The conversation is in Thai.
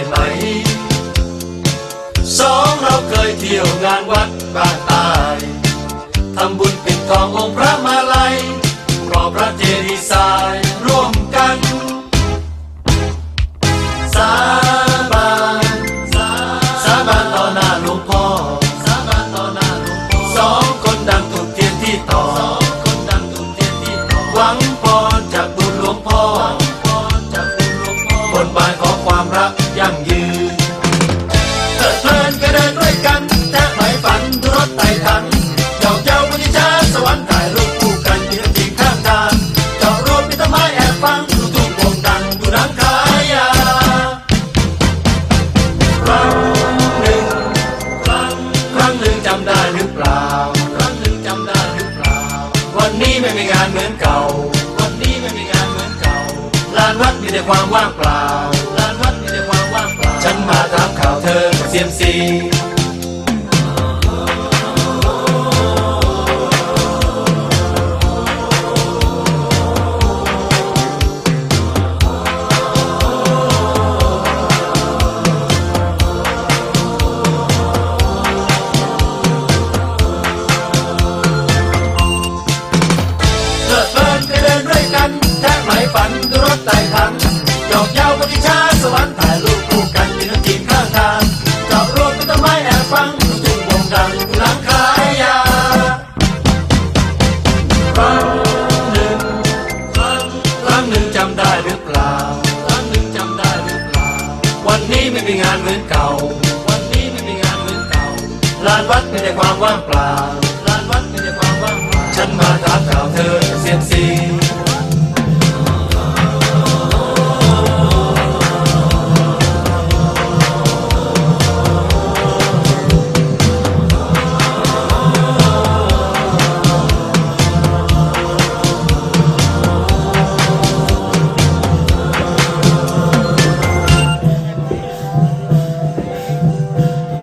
ได้ไหมสองเราเคยเที่ยวงานวัดบ้านใตายทำบุญปิดทององค์พระมาลัยรอพระเจดีย์ทรายร่วมกันสาบานสาบานต่อหน้าหลวงพ่อสาบานต่อหน้าหลวงพ่อสองคนดังถูกเทียนที่ต่อสองคนดังถูกเทียนที่ต่อหวังพรจากบุญหลวงพ่อหวังพรจากบุญหลวงพ่อบนบานของความรัก ยั่งยืนเกิดเพลินก็เดินด้วยกันแทบไม่ฝันรถไต่ทันเจ้าเจ้าวิชาสวรรค์ถ่ายรูปคู่กันยืนจริงข้างทางเจาะรวมมิตรไม้แอบฟังดูทุ่งวงดังดูนังขายยาครั้งหนึ่งครั้งครั้งหนึ่งจำได้หรือเปล่า ครั้งหนึ่งจำได้หรือเปล่า วันนี้ไม่มีงานเหมือนเก่า วันนี้ไม่มีงานเหมือนเก่าลานวัดมีแต่ความว่างเปล่า ฉันมาตามข่าวเธอเซียมซีานเหมือนเก่า วันนี้ไม่มีงานเหมือนเก่าลานวัดมีแต่ความว่างเปล่า